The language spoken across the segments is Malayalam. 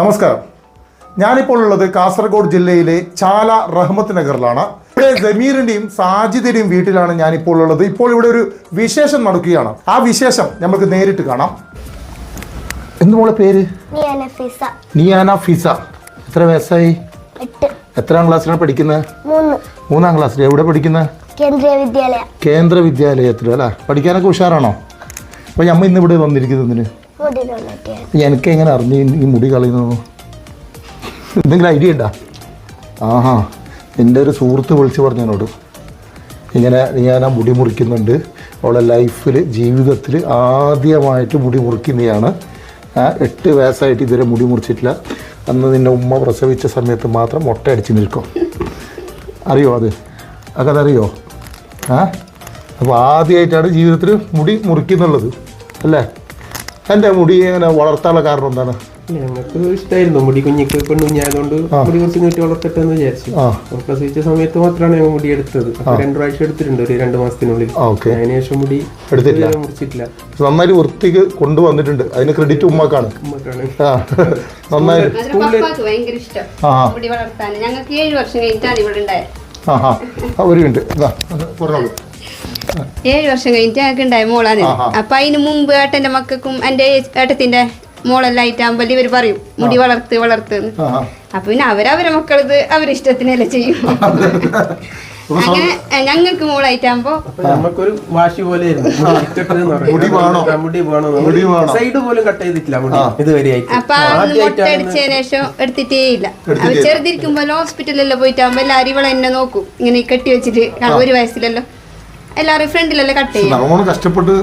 നമസ്കാരം. ഞാനിപ്പോൾ ഉള്ളത് കാസർഗോഡ് ജില്ലയിലെ ചാല റഹ്മത്ത് നഗറിലാണ്. ഇവിടെ ജമീറിന്റെയും സാജിദിന്റെയും വീട്ടിലാണ് ഞാൻ ഇപ്പോൾ ഉള്ളത്. ഇപ്പോൾ ഇവിടെ ഒരു വിശേഷം നടക്കുകയാണ്. ആ വിശേഷം നമുക്ക് നേരിട്ട് കാണാം. എന്ത് മോളെ പേര്? നിയാന ഫിസ. എത്ര വയസ്സായി? എട്ട്. എത്രാം ക്ലാസ്സിലാണ് പഠിക്കുന്നത്? മൂന്ന്. മൂന്നാം ക്ലാസ്സിൽ എവിടെ പഠിക്കുന്നത്? കേന്ദ്രീയ വിദ്യാലയ. കേന്ദ്ര വിദ്യാലയത്തിൽ അല്ലേ? പഠിക്കാനൊക്കെ ഉഷാറാണോ? അപ്പോൾ ഞമ്മ ഇന്ന് ഇവിടെ വന്നിരിക്കുന്നതിന് എനിക്ക് എങ്ങനെ അറിഞ്ഞു ഈ- മുടി കളയുന്നു? എന്തെങ്കിലും ഐഡിയ ഉണ്ടാ? ആഹാ എന്റെ ഒരു സുഹൃത്ത് വിളിച്ച് പറഞ്ഞു എന്നോട്. ഇങ്ങനെ ഞാൻ ആ മുടി മുറിക്കുന്നുണ്ട്. അവളെ ലൈഫിൽ ജീവിതത്തിൽ ആദ്യമായിട്ട് മുടി മുറിക്കുന്നതാണ് എട്ട് വയസ്സായിട്ട് ഇതുവരെ മുടി മുറിച്ചിട്ടില്ല. അന്ന് നിന്നെ ഉമ്മ പ്രസവിച്ച സമയത്ത് മാത്രം മുട്ട അടിച്ച് നിൽക്കും. അറിയോ അത്? അതറിയോ? ആ? അപ്പോൾ ആദ്യമായിട്ടാണ് ജീവിതത്തിൽ മുടി മുറിക്കുന്നുള്ളത്. അല്ലേ? എന്റെ മുടി ഇങ്ങനെ വളർത്താനുള്ള കാരണം എന്താണ്? ഞങ്ങൾക്ക് ഇഷ്ടമായിരുന്നു മുടി കുഞ്ഞിക്ക് പെണ്ണുഞ്ഞായതുകൊണ്ട് മുടി കുറച്ച് നീട്ടി വളർത്തട്ടെന്ന് വിചാരിച്ചു. ആ. അപ്പോൾ പ്രസവിച്ച സമയത്ത് മാത്രമാണ് ഞങ്ങൾ മുടി എടുത്തത്. അപ്പോൾ രണ്ടു പ്രാവശ്യം എടുത്തിട്ടുണ്ട് ഒരു രണ്ട് മാസത്തിനുള്ളിൽ. ഓക്കെ. അതിനുശേഷം മുടി എടുത്തിട്ടില്ല ഇതുവരെ മുറിച്ചിട്ടില്ല. നന്നായിട്ട് വൃത്തിക്ക് കൊണ്ടുവന്നിട്ടുണ്ട്. അതിന് ക്രെഡിറ്റ് ഉമ്മക്കാണ്. ഉമ്മക്കാണ്. ആ. ഞങ്ങൾക്ക് ഏഴ് വർഷം കഴിഞ്ഞിട്ടാണ് ഇവിടെ ഉണ്ടായത്. ആ ഒരു മിനിറ്റ്. പറഞ്ഞോളൂ ഏഴ് വർഷം കഴിഞ്ഞിട്ട് ഞങ്ങൾക്ക് ഉണ്ടായ മോളാണ്. അപ്പൊ അതിന് മുമ്പ് ഏട്ടന്റെ മക്കൾക്കും എന്റെ ഏട്ടത്തിന്റെ മോളെല്ലാം ആയിട്ടാകുമ്പോൾ ഇവർ പറയും മുടി വളർത്ത് വളർത്ത് അപ്പൊ പിന്നെ അവരവരെ മക്കളത് അവരിഷ്ടത്തിനല്ലേ ചെയ്യും. അങ്ങനെ ഞങ്ങൾക്ക് മോളായിട്ടാകുമ്പോ അപ്പൊ നമുക്കൊരു വാശി പോലെ മുടി വേണോ? മുടി വേണോ മുടി വേണോ? സൈഡ് പോലും കട്ട് ചെയ്തിട്ടില്ല മുടി. ഇതുവരെ ആയിട്ട്. അപ്പൊ അന്ന് മുട്ട അടിച്ചതിന് ശേഷം എടുത്തിട്ടേ ഇല്ല. അവർ ചെറുതിരിക്കുമ്പോ ഹോസ്പിറ്റലിലെല്ലാം പോയിട്ടാകുമ്പോ എല്ലാരും ഇവളെന്നെ നോക്കും. ഇങ്ങനെ കെട്ടി വെച്ചിട്ട് ഒരു വയസ്സിലല്ലോ. എല്ലാരും ഫ്രണ്ടിലല്ലേ കട്ട് ചെയ്യും? കഷ്ടപ്പെട്ട്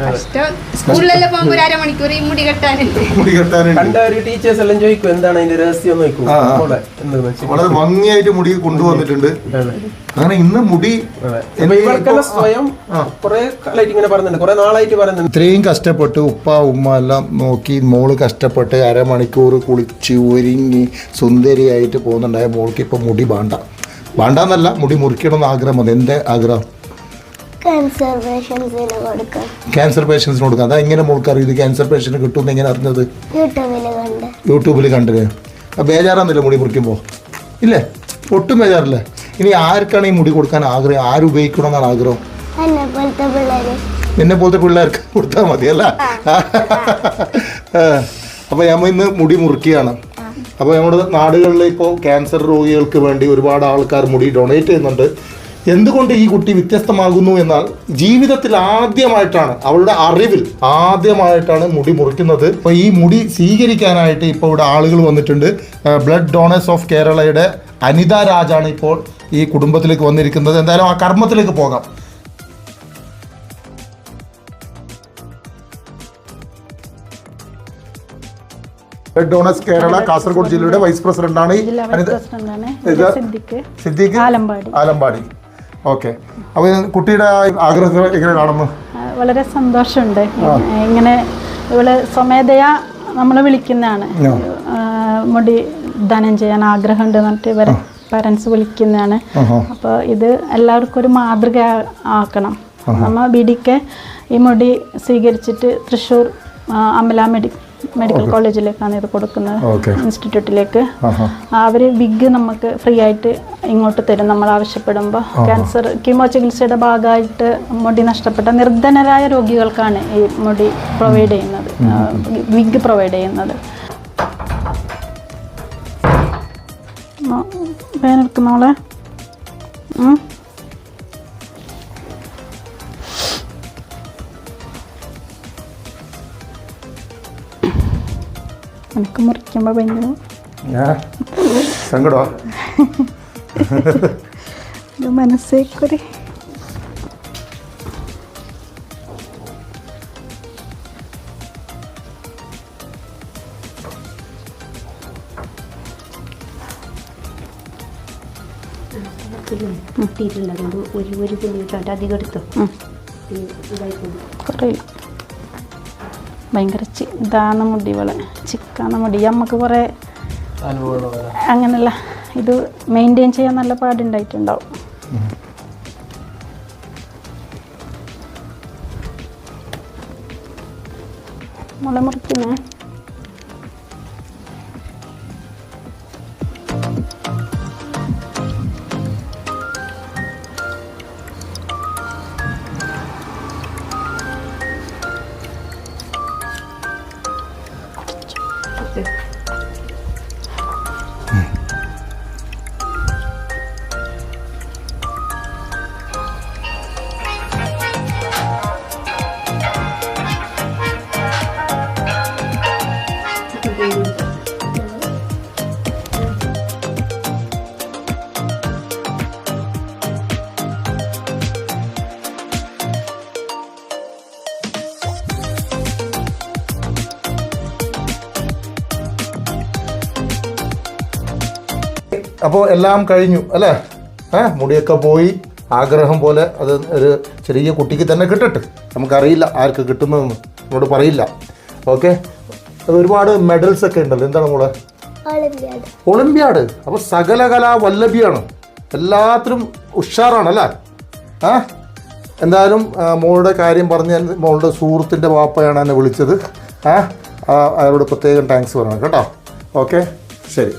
കഷ്ടം. സ്കൂളിലെല്ലാം പോകുമ്പോ ഒരു അരമണിക്കൂർ ഈ മുടി കെട്ടാനുണ്ട് മുടി കെട്ടാനുണ്ട് കണ്ട ഒരു ടീച്ചേഴ്സ് എല്ലാം ചോദിക്കും എന്താണ് അതിന്റെ രഹസ്യം വെച്ചാൽ വളരെ ഭംഗിയായിട്ട് മുടി കൊണ്ടുവന്നിട്ടുണ്ട്. അങ്ങനെ ഇന്ന് മുടി. സ്വയം കുറെ കാലമായിട്ട് ഇങ്ങനെ പറയുന്നുണ്ട് കുറെ നാളായിട്ട് പറയുന്നുണ്ട് ഇത്രയും കഷ്ടപ്പെട്ട് ഉപ്പ ഉമ്മ എല്ലാം നോക്കി മോൾ കഷ്ടപ്പെട്ട് അരമണിക്കൂർ കുളിച്ച് ഒരുങ്ങി സുന്ദരിയായിട്ട് പോകുന്നുണ്ടായ മോൾക്ക് ഇപ്പൊ മുടി വേണ്ട. വേണ്ടെന്നല്ല മുടി മുറിക്കണം എന്ന് ആഗ്രഹം അത് എന്റെ ആഗ്രഹം? ക്യാൻസർ പേഷ്യൻസിന് കൊടുക്കാം. അതാ എങ്ങനെ മോൾക്ക് അറിയും. ഇത് ക്യാൻസർ പേഷ്യന്റ് കിട്ടുമെന്ന് എങ്ങനെ അറിഞ്ഞത്? യൂട്യൂബിൽ കണ്ട്. യൂട്യൂബിൽ കണ്ടില്ലേ ബേജാറാന്നില്ല മുടി മുറിക്കുമ്പോൾ ഇല്ലേ? ഒട്ടും ബേജാറില്ല. ഇനി ആർക്കാണ് ഈ മുടി കൊടുക്കാൻ ആഗ്രഹം? ആര് ഉപയോഗിക്കണം എന്നാണ് ആഗ്രഹം? എന്നെ പോലത്തെ പിള്ളേര്. നിന്നെ പോലത്തെ പിള്ളേർക്ക് കൊടുത്താൽ മതി അല്ല? അപ്പോൾ നമ്മൾ ഇന്ന് മുടി മുറിക്കുകയാണ്. അപ്പോൾ നമ്മുടെ നാടുകളിൽ ഇപ്പോൾ ക്യാൻസർ രോഗികൾക്ക് വേണ്ടി ഒരുപാട് ആൾക്കാർ മുടി ഡൊണേറ്റ് ചെയ്യുന്നുണ്ട്. എന്തുകൊണ്ട് ഈ കുട്ടി വ്യത്യസ്തമാകുന്നു എന്നാൽ ജീവിതത്തിൽ ആദ്യമായിട്ടാണ് അവളുടെ അറിവിൽ ആദ്യമായിട്ടാണ് മുടി മുറിക്കുന്നത്. അപ്പോൾ ഈ മുടി സ്വീകരിക്കാനായിട്ട് ഇപ്പോൾ ഇവിടെ ആളുകൾ വന്നിട്ടുണ്ട്. ബ്ലഡ് ഡോണേഴ്സ് ഓഫ് കേരളയുടെ അനിത രാജാണ് ഇപ്പോൾ ഈ കുടുംബത്തിലേക്ക് വന്നിരിക്കുന്നത്. എന്തായാലും ആ കർമ്മത്തിലേക്ക് പോകാം. ബ്ലഡ് ഡോണേഴ്സ് കേരള കാസർഗോഡ് ജില്ലയുടെ വൈസ് പ്രസിഡന്റാണ് സിദ്ദിഖ് ആലമ്പാടി. ഓക്കെ. അപ്പോൾ കുട്ടിയുടെ ആഗ്രഹത്തിൽ ആഗ്രഹം എങ്ങനെ കാണുന്നു? വളരെ സന്തോഷമുണ്ട്. ഇങ്ങനെ ഇവൾ സ്വമേധയാ നമ്മൾ വിളിക്കുന്നതാണ്. മുടി ദാനം ചെയ്യാൻ ആഗ്രഹമുണ്ട് എന്നിട്ട് ഇവരെ പാരൻസ് വിളിക്കുന്നതാണ്. അപ്പോൾ ഇത് എല്ലാവർക്കും ഒരു മാതൃക ആക്കണം. നമ്മ ബിഡിക്ക് ഈ മുടി സ്വീകരിച്ചിട്ട് തൃശ്ശൂർ അമല മെഡി മെഡിക്കൽ കോളേജിലേക്കാണ് ഇത് കൊടുക്കുന്നത്. ഇൻസ്റ്റിറ്റ്യൂട്ടിലേക്ക് അവർ വിഗ് നമുക്ക് ഫ്രീ ആയിട്ട് ഇങ്ങോട്ട് തരും നമ്മൾ ആവശ്യപ്പെടുമ്പോൾ. ക്യാൻസർ കീമോ ചികിത്സയുടെ ഭാഗമായിട്ട് മുടി നഷ്ടപ്പെട്ട നിർധനരായ രോഗികൾക്കാണ് ഈ മുടി പ്രൊവൈഡ് ചെയ്യുന്നത്. വിഗ് പ്രൊവൈഡ് ചെയ്യുന്നത്. വേനെടുക്കുന്നോളെ എനിക്ക് മുറിക്കുമ്പോൾ ഭയങ്കര സങ്കടോ? ഒരു മനസ്സേക്കൊരു മുട്ടിയിട്ടുള്ളത് ഒരു ഒരു തുണി ഇട്ടിട്ട് അധികം എടുത്തു? കുറയില്ല ഭയങ്കര ഇതാണ് മുടി വളെ ചിക്കാന്ന മുടി നമുക്ക് കുറേ അങ്ങനല്ല ഇത് മെയിന്റെയിൻ ചെയ്യാൻ നല്ല പാടുണ്ടായിട്ടുണ്ടാവും. മുള മുറിക്കുന്നേ? അപ്പോൾ എല്ലാം കഴിഞ്ഞു അല്ലേ? ഏ മുടിയൊക്കെ പോയി ആഗ്രഹം പോലെ അത് ഒരു ചെറിയ കുട്ടിക്ക് തന്നെ കിട്ടട്ടെ. നമുക്കറിയില്ല ആർക്ക് കിട്ടുന്നതെന്ന്. നമ്മളോട് പറയില്ല. ഓക്കെ? ഒരുപാട് മെഡൽസ് ഒക്കെ ഉണ്ടല്ലോ. എന്താണ് മോളെ? ഒളിമ്പ്യാഡ്. അപ്പോൾ സകലകലാ വല്ലഭിയാണ്. എല്ലാത്തിനും ഉഷാറാണല്ലേ ആ എന്തായാലും മോളുടെ കാര്യം പറഞ്ഞ് മോളുടെ സുഹൃത്തിന്റെ വാപ്പയാണ് എന്നെ വിളിച്ചത്. ആ, അയാളോട് പ്രത്യേകം താങ്ക്സ് പറയണം. കേട്ടോ? ഓക്കെ? ശരി.